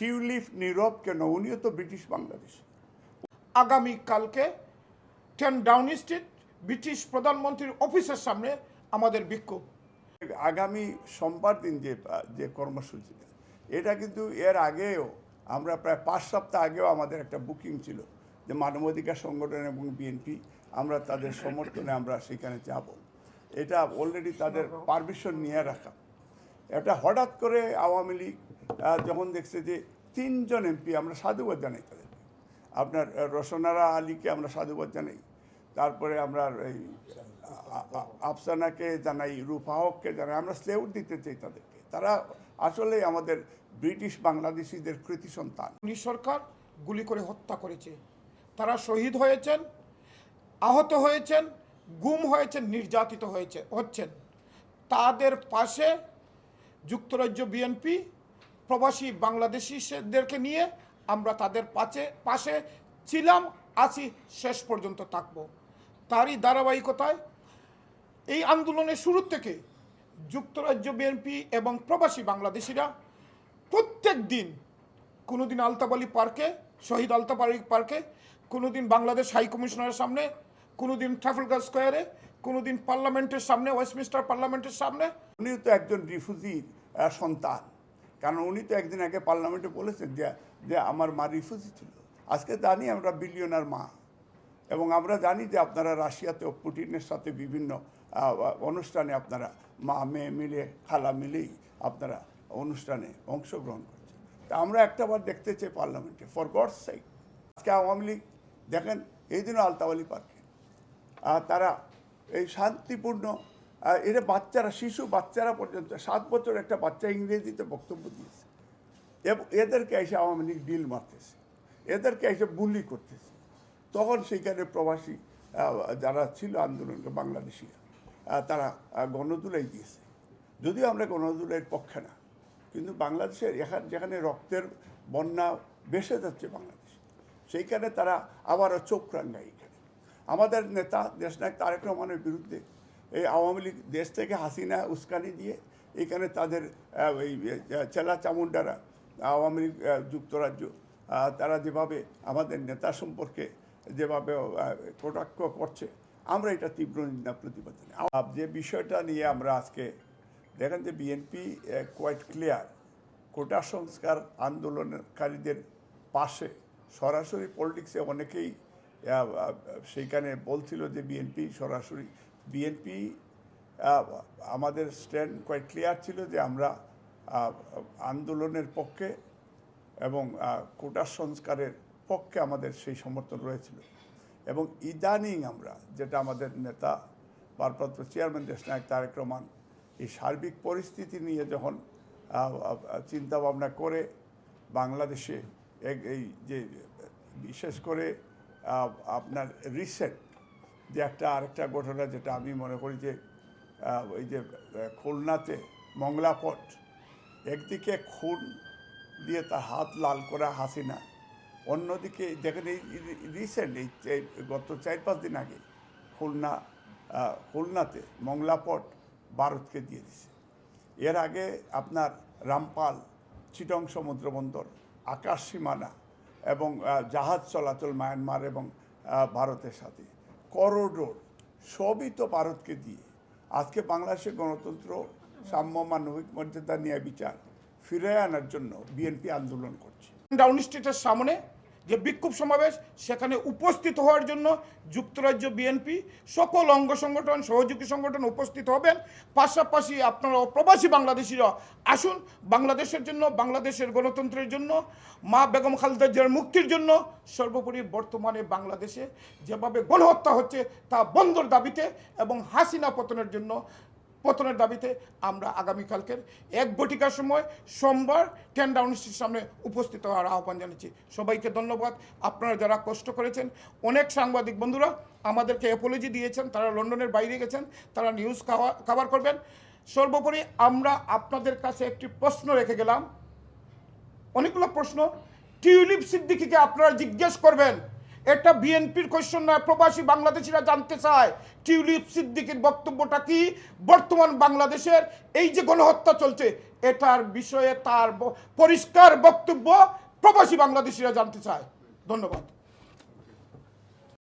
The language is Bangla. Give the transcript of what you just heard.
টিউলিপ নীরব কেন? উনিও তো ব্রিটিশ বাংলাদেশ। আগামীকালকে টেন ডাউন স্ট্রিট ব্রিটিশ প্রধানমন্ত্রীর অফিসের সামনে আমাদের বিক্ষোভ। আগামী সোমবার দিন যে যে কর্মসূচিটা এটা কিন্তু এর আগেও আমরা প্রায় পাঁচ সপ্তাহ আগেও আমাদের একটা বুকিং ছিল যে মানবাধিকার সংগঠন এবং বিএনপি আমরা তাদের সমর্থনে আমরা সেখানে যাব। এটা অলরেডি তাদের পারমিশন নিয়ে রাখা। এটা হঠাৎ করে আওয়ামী লীগ যখন দেখছে যে তিনজন এমপি, আমরা সাধুবাদ জানাই তাদেরকে আপনার রসনারা আলীকে আমরা সাধুবাদ জানাই। তারপরে আমরা এই আফসানাকে জানাই রূপা হককে জানাই, আমরা স্লেউট দিতে চাই তাদেরকে। তারা আসলে আমাদের ব্রিটিশ বাংলাদেশিদের কৃতি সন্তান। উনি সরকার গুলি করে হত্যা করেছে। তারা শহীদ হয়েছেন, আহত হয়েছেন, গুম হয়েছেন, নির্যাতিত হয়েছে, হচ্ছেন। তাদের পাশে যুক্তরাজ্য বিএনপি প্রবাসী বাংলাদেশিদেরকে নিয়ে আমরা তাদের পাশে পাশে ছিলাম, আছি, শেষ পর্যন্ত থাকব। তারই ধারাবাহিকতায় এই আন্দোলনের শুরু থেকে যুক্তরাজ্য বিএনপি এবং প্রবাসী বাংলাদেশিরা প্রত্যেক দিন কোনো দিন আলতাবালি পার্কে, শহীদ আলতাবালি পার্কে কোনো দিন বাংলাদেশ হাই কমিশনারের সামনে কোনো দিন ট্রাফেলগার স্কোয়ারে কোনো দিন পার্লামেন্টের সামনে, ওয়েস্টমিনিস্টার পার্লামেন্টের সামনে। উনিও তো একজন রিফিউজি সন্তান। কারণ উনি তো একদিন আগে পার্লামেন্টে বলেছেন যে যে আমার মা রিফিউজি ছিল। আজকে জানি আমরা বিলিয়নার মা। এবং আমরা জানি যে আপনারা রাশিয়াতেও পুটিনের সাথে বিভিন্ন অনুষ্ঠানে আপনারা মা, মেয়ে মিলে, খালা মিলেই আপনারা অনুষ্ঠানে অংশগ্রহণ করছেন। তা আমরা একটাবার দেখতে চাই পার্লামেন্টে, ফর গডস সাইক আজকে আওয়ামী লীগ, দেখেন, এই দিনও আলতাওয়ালি পার্কে। তারা এই শান্তিপূর্ণ এরা বাচ্চারা শিশু বাচ্চারা পর্যন্ত সাত বছর একটা বাচ্চা ইংরেজিতে বক্তব্য দিয়েছে। এবং এদেরকে এসে আওয়ামী লীগ ডিল মারতেছে এদেরকে এসে বুলি করতেছে। তখন সেইখানে প্রবাসী যারা ছিল আন্দোলনকে বাংলাদেশিরা তারা আহ, গণদুলাই দিয়েছে। যদিও আমরা গণদুলাইয়ের পক্ষে না কিন্তু বাংলাদেশের এখানে যেখানে রক্তের বন্যা বেসে যাচ্ছে বাংলাদেশ সেইখানে তারা আবারও চোখ রাঙ্গায় এখানে। আমাদের নেতা দেশনায়ক তারেক রহমানের বিরুদ্ধে এই আওয়ামী লীগ দেশ থেকে হাসিনা উস্কানি দিয়ে এখানে তাদের এই চেলা চামুন্ডারা আওয়ামী লীগ যুক্তরাজ্য তারা যেভাবে আমাদের নেতা সম্পর্কে যেভাবে কটাক্ষ করছে, আমরা এটা তীব্র নিন্দা প্রতিবাদ। যে বিষয়টা নিয়ে আমরা আজকে দেখেন যে বিএনপি কোয়াইট ক্লিয়ার কোটা সংস্কার আন্দোলনকারীদের পাশে সরাসরি পলিটিক্সে অনেকেই সেইখানে বলছিল যে বিএনপি সরাসরি বিএনপি আমাদের স্ট্যান্ড কোয়াইট ক্লিয়ার ছিল যে আমরা আন্দোলনের পক্ষে এবং কোটা সংস্কারের পক্ষে আমাদের সেই সমর্থন রয়েছিল। এবং ইদানিং আমরা, যেটা আমাদের নেতা, ভারপ্রাপ্ত চেয়ারম্যান দেশনায়ক তারেক রহমান, এই সার্বিক পরিস্থিতি নিয়ে যখন চিন্তা ভাবনা করে বাংলাদেশে এক- এই যে, বিশেষ করে আপনার রিসেন্ট যে একটা আরেকটা ঘটনা যেটা আমি মনে করি যে ওই যে খুলনাতে মংলাপট, একদিকে খুন দিয়ে তার হাত লাল করা হাসিনা, অন্যদিকে দেখেন এই রিসেন্ট এই গত চার পাঁচ দিন আগে খুলনা খুলনাতে মংলাপট ভারতকে দিয়ে দিছে। এর আগে আপনার রামপাল, চিটং সমুদ্র বন্দর, আকাশ সীমানা এবং জাহাজ চলাচল মায়ানমার এবং ভারতের সাথে। করোডোর, সবই তো ভারতকে দিয়ে। আজকে বাংলাদেশের গণতন্ত্র, সাম্য, মানবিক মর্যাদা নিয়ে বিচার ফিরে আনার জন্য বিএনপি আন্দোলন করছে। ডাউন স্ট্রিটের সামনে যে বিক্ষোভ সমাবেশ সেখানে উপস্থিত হওয়ার জন্য যুক্তরাজ্য বিএনপি সকল অঙ্গ সংগঠন, সহযোগী সংগঠন উপস্থিত হবেন। পাশাপাশি আপনারা প্রবাসী বাংলাদেশিরা আসুন। বাংলাদেশের জন্য, বাংলাদেশের গণতন্ত্রের জন্য, মা বেগম খালেদা জিয়ার মুক্তির জন্য সর্বোপরি বর্তমানে বাংলাদেশে যেভাবে গণহত্যা হচ্ছে তা বন্ধর দাবিতে এবং হাসিনা পতনের জন্য পতনের দাবিতে আমরা আগামীকালকের এক বটিকার সময় সোমবার টেন স্ট্রিট সামনে উপস্থিত হওয়ার আহ্বান জানাচ্ছি। সবাইকে ধন্যবাদ। আপনারা যারা কষ্ট করেছেন, অনেক সাংবাদিক বন্ধুরা আমাদেরকে অ্যাপোলজি দিয়েছেন, তারা লন্ডনের বাইরে গেছেন, তারা নিউজ কাভার করবেন। সর্বোপরি আমরা আপনাদের কাছে একটি প্রশ্ন রেখে গেলাম। অনেকগুলো প্রশ্ন। টিউলিপ সিদ্দিকিকে আপনারা জিজ্ঞেস করবেন। এটা বিএনপির কোয়েশ্চন নয়। প্রবাসী বাংলাদেশিরা জানতে চায়। টিউলিপ সিদ্দিকির বক্তব্যটা কি? বর্তমান বাংলাদেশের এই যে গণহত্যা চলছে, এটার বিষয়ে তার পরিষ্কার বক্তব্য প্রবাসী বাংলাদেশিরা জানতে চায়। ধন্যবাদ।